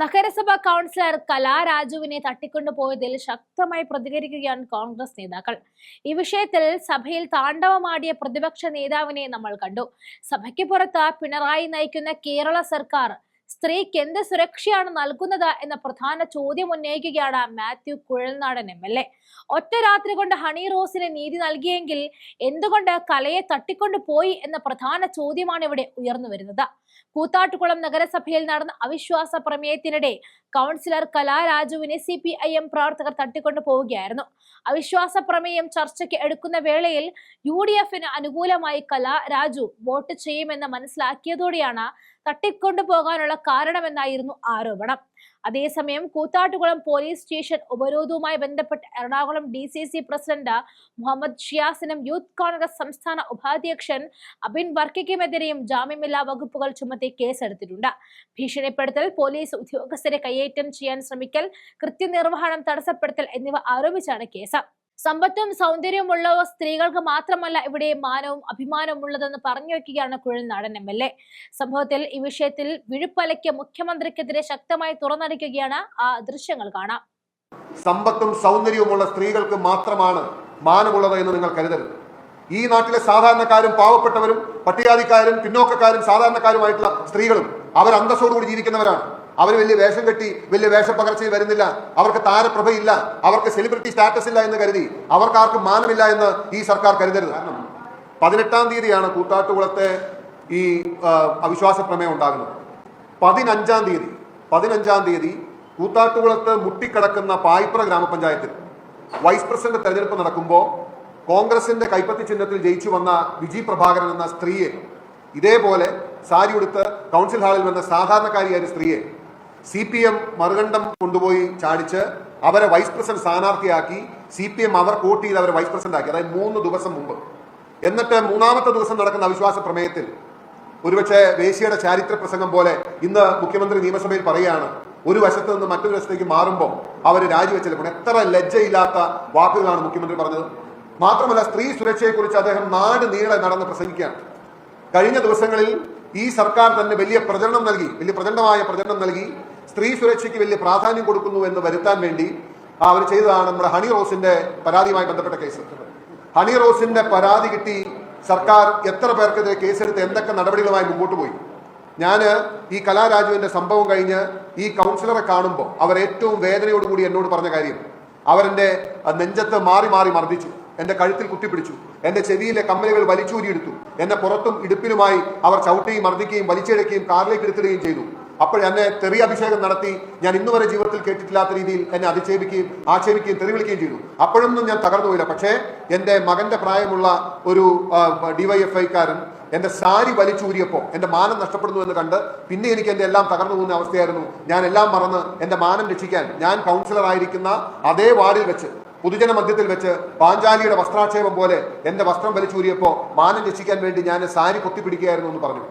നഗരസഭാ കൗൺസിലർ കലാരാജുവിനെ തട്ടിക്കൊണ്ടുപോയതിൽ ശക്തമായി പ്രതികരിക്കുകയാണ് കോൺഗ്രസ് നേതാക്കൾ. ഈ വിഷയത്തിൽ സഭയിൽ താണ്ഡവമാടിയ പ്രതിപക്ഷ നേതാവിനെ നമ്മൾ കണ്ടു. സഭയ്ക്ക് പുറത്ത് പിണറായി നയിക്കുന്ന കേരള സർക്കാർ സ്ത്രീക്ക് എന്ത് സുരക്ഷയാണ് നൽകുന്നത് എന്ന പ്രധാന ചോദ്യം ഉന്നയിക്കുകയാണ് Mathew Kuzhalnadan M L A. ഒറ്റ രാത്രി കൊണ്ട് ഹണി റോസിന് നീതി നൽകിയെങ്കിൽ എന്തുകൊണ്ട് കലയെ തട്ടിക്കൊണ്ടു പോയി എന്ന പ്രധാന ചോദ്യമാണ് ഇവിടെ ഉയർന്നു വരുന്നത്. കൂത്താട്ടുകുളം നഗരസഭയിൽ നടന്ന അവിശ്വാസ പ്രമേയത്തിനിടെ കൗൺസിലർ കലാരാജുവിനെ സി പി ഐ എം പ്രവർത്തകർ തട്ടിക്കൊണ്ടു പോവുകയായിരുന്നു. അവിശ്വാസ പ്രമേയം ചർച്ചയ്ക്ക് എടുക്കുന്ന വേളയിൽ യു ഡി എഫിന് അനുകൂലമായി കലാരാജു വോട്ട് ചെയ്യുമെന്ന് മനസ്സിലാക്കിയതോടെയാണ് തട്ടിക്കൊണ്ടു പോകാനുള്ള കാരണമെന്നായിരുന്നു ആരോപണം. അതേസമയം കൂത്താട്ടുകുളം പോലീസ് സ്റ്റേഷൻ ഉപരോധവുമായി ബന്ധപ്പെട്ട് Ernakulam D C C president Muhammad ഷിയാസിനും youth Congress സംസ്ഥാന ഉപാധ്യക്ഷൻ അബിൻ വർക്കിക്കുമെതിരെയും ജാമ്യമില്ലാ വകുപ്പുകൾ ചുമത്തി കേസെടുത്തിട്ടുണ്ട്. ഭീഷണിപ്പെടുത്തൽ പോലീസ് ഉദ്യോഗസ്ഥരെ കയ്യേറ്റം ചെയ്യാൻ ശ്രമിക്കൽ കൃത്യനിർവഹണം തടസ്സപ്പെടുത്തൽ എന്നിവ ആരോപിച്ചാണ് കേസ്. സമ്പത്തും സൗന്ദര്യമുള്ള സ്ത്രീകൾക്ക് മാത്രമല്ല ഇവിടെ മാനവും അഭിമാനവും ഉള്ളതെന്ന് പറഞ്ഞു വെക്കുകയാണ് കുഴൽനാടൻ എം എൽ എ. സംഭവത്തിൽ ഈ വിഷയത്തിൽ വിഴുപ്പലയ്ക്ക് മുഖ്യമന്ത്രിക്കെതിരെ ശക്തമായി തുറന്നടിക്കുകയാണ്. ആ ദൃശ്യങ്ങൾ കാണാം. സമ്പത്തും സൗന്ദര്യവുമുള്ള സ്ത്രീകൾക്ക് മാത്രമാണ് മാനമുള്ളത് എന്ന് നിങ്ങൾ കരുതരുത്. ഈ നാട്ടിലെ സാധാരണക്കാരും പാവപ്പെട്ടവരും പട്ടികാതിക്കാരും പിന്നോക്കക്കാരും സാധാരണക്കാരുമായിട്ടുള്ള സ്ത്രീകളും അവർ അന്തസ്സോടുകൂടി ജീവിക്കുന്നവരാണ്. അവർ വലിയ വേഷം കെട്ടി വലിയ വേഷപ്പകർച്ചയിൽ വരുന്നില്ല. അവർക്ക് താരപ്രഭയില്ല. അവർക്ക് സെലിബ്രിറ്റി സ്റ്റാറ്റസ് ഇല്ല എന്ന് കരുതി. അവർക്കാർക്കും മാനമില്ല എന്ന് ഈ സർക്കാർ കരുതരുത്. കാരണം പതിനെട്ടാം തീയതിയാണ് കൂത്താട്ടുകുളത്തെ ഈ അവിശ്വാസ പ്രമേയം ഉണ്ടാകുന്നത്. പതിനഞ്ചാം തീയതി പതിനഞ്ചാം തീയതി കൂത്താട്ടുകുളത്ത് മുട്ടിക്കിടക്കുന്ന പായിപ്ര ഗ്രാമപഞ്ചായത്തിൽ വൈസ് പ്രസിഡന്റ് തെരഞ്ഞെടുപ്പ് നടക്കുമ്പോൾ കോൺഗ്രസിന്റെ കൈപ്പത്തി ചിഹ്നത്തിൽ ജയിച്ചു വന്ന വിജി പ്രഭാകരൻ എന്ന സ്ത്രീയെ ഇതേപോലെ സാരി ഉടുത്ത് കൗൺസിൽ ഹാളിൽ വന്ന സാധാരണക്കാരിയായ സ്ത്രീയെ സി പി എം മറുകണ്ഠം കൊണ്ടുപോയി ചാടിച്ച് അവരെ വൈസ് പ്രസിഡന്റ് സ്ഥാനാർത്ഥിയാക്കി സി പി എം അവർ വോട്ട് ചെയ്ത് അവരെ വൈസ് പ്രസിഡന്റ് ആക്കി. അതായത് മൂന്ന് ദിവസം മുമ്പ്. എന്നിട്ട് മൂന്നാമത്തെ ദിവസം നടക്കുന്ന അവിശ്വാസ പ്രമേയത്തിൽ ഒരുപക്ഷെ വേശിയുടെ ചാരിത്ര പ്രസംഗം പോലെ ഇന്ന് മുഖ്യമന്ത്രി നിയമസഭയിൽ പറയുകയാണ് ഒരു വശത്ത് നിന്ന് മറ്റൊരു വശത്തേക്ക് മാറുമ്പോൾ അവർ രാജിവെച്ചപ്പോൾ എത്ര ലജ്ജയില്ലാത്ത വാക്കുകളാണ് മുഖ്യമന്ത്രി പറഞ്ഞത്. മാത്രമല്ല സ്ത്രീ സുരക്ഷയെക്കുറിച്ച് അദ്ദേഹം നാട് നീളെ നടന്ന് പ്രസംഗിക്കുകയാണ്. കഴിഞ്ഞ ദിവസങ്ങളിൽ ഈ സർക്കാർ തന്നെ വലിയ പ്രചരണം നൽകി വലിയ പ്രചണ്ഡമായ പ്രചരണം നൽകി. സ്ത്രീ സുരക്ഷയ്ക്ക് വലിയ പ്രാധാന്യം കൊടുക്കുന്നു എന്ന് വരുത്താൻ വേണ്ടി അവർ ചെയ്തതാണ് നമ്മുടെ ഹണി റോസിന്റെ പരാതിയുമായി ബന്ധപ്പെട്ട കേസ്. ഹണി റോസിന്റെ പരാതി കിട്ടി. സർക്കാർ എത്ര പേർക്കെതിരെ കേസെടുത്ത് എന്തൊക്കെ നടപടികളുമായി മുമ്പോട്ട് പോയി. ഞാൻ ഈ കലാരാജുവിന്റെ സംഭവം കഴിഞ്ഞ് ഈ കൗൺസിലറെ കാണുമ്പോൾ അവർ ഏറ്റവും വേദനയോടുകൂടി എന്നോട് പറഞ്ഞ കാര്യം അവരെന്റെ നെഞ്ചത്ത് മാറി മാറി മർദ്ദിച്ചു. എന്റെ കഴുത്തിൽ കുത്തിപ്പിടിച്ചു. എന്റെ ചെവിയിലെ കമ്മലുകൾ വലിച്ചൂരിയെടുത്തു. എന്നെ പുറത്തും ഇടുപ്പിലുമായി അവർ ചവിട്ടുകയും മർദ്ദിക്കുകയും വലിച്ചിഴക്കുകയും കാറിലേക്ക് എടുത്തിടുകയും ചെയ്തു. അപ്പോൾ എന്നെ തെറി അഭിഷേകം നടത്തി ഞാൻ ഇന്നുവരെ ജീവിതത്തിൽ കേട്ടിട്ടില്ലാത്ത രീതിയിൽ എന്നെ അതിക്ഷേപിക്കുകയും ആക്ഷേപിക്കുകയും തെറി വിളിക്കുകയും ചെയ്തു. അപ്പോഴൊന്നും ഞാൻ തകർന്നു പോയില്ല. പക്ഷേ എന്റെ മകന്റെ പ്രായമുള്ള ഒരു ഡിവൈഎഫ്ഐക്കാരൻ എന്റെ സാരി വലിച്ചൂരിയപ്പോൾ എന്റെ മാനം നഷ്ടപ്പെടുന്നു എന്ന് കണ്ട് പിന്നെ എനിക്ക് എന്റെ എല്ലാം തകർന്നു പോകുന്ന അവസ്ഥയായിരുന്നു. ഞാൻ എല്ലാം മറന്ന് എന്റെ മാനം രക്ഷിക്കാൻ ഞാൻ കൗൺസിലർ ആയിരിക്കുന്ന അതേ വാർഡിൽ വെച്ച് പൊതുജന മധ്യത്തിൽ വെച്ച് പാഞ്ചാലിയുടെ വസ്ത്രാക്ഷേപം പോലെ എന്റെ വസ്ത്രം വലിച്ചൂരിയപ്പോൾ മാനം രക്ഷിക്കാൻ വേണ്ടി ഞാൻ സാരി പൊത്തിപ്പിടിക്കുകയായിരുന്നു എന്ന് പറഞ്ഞു.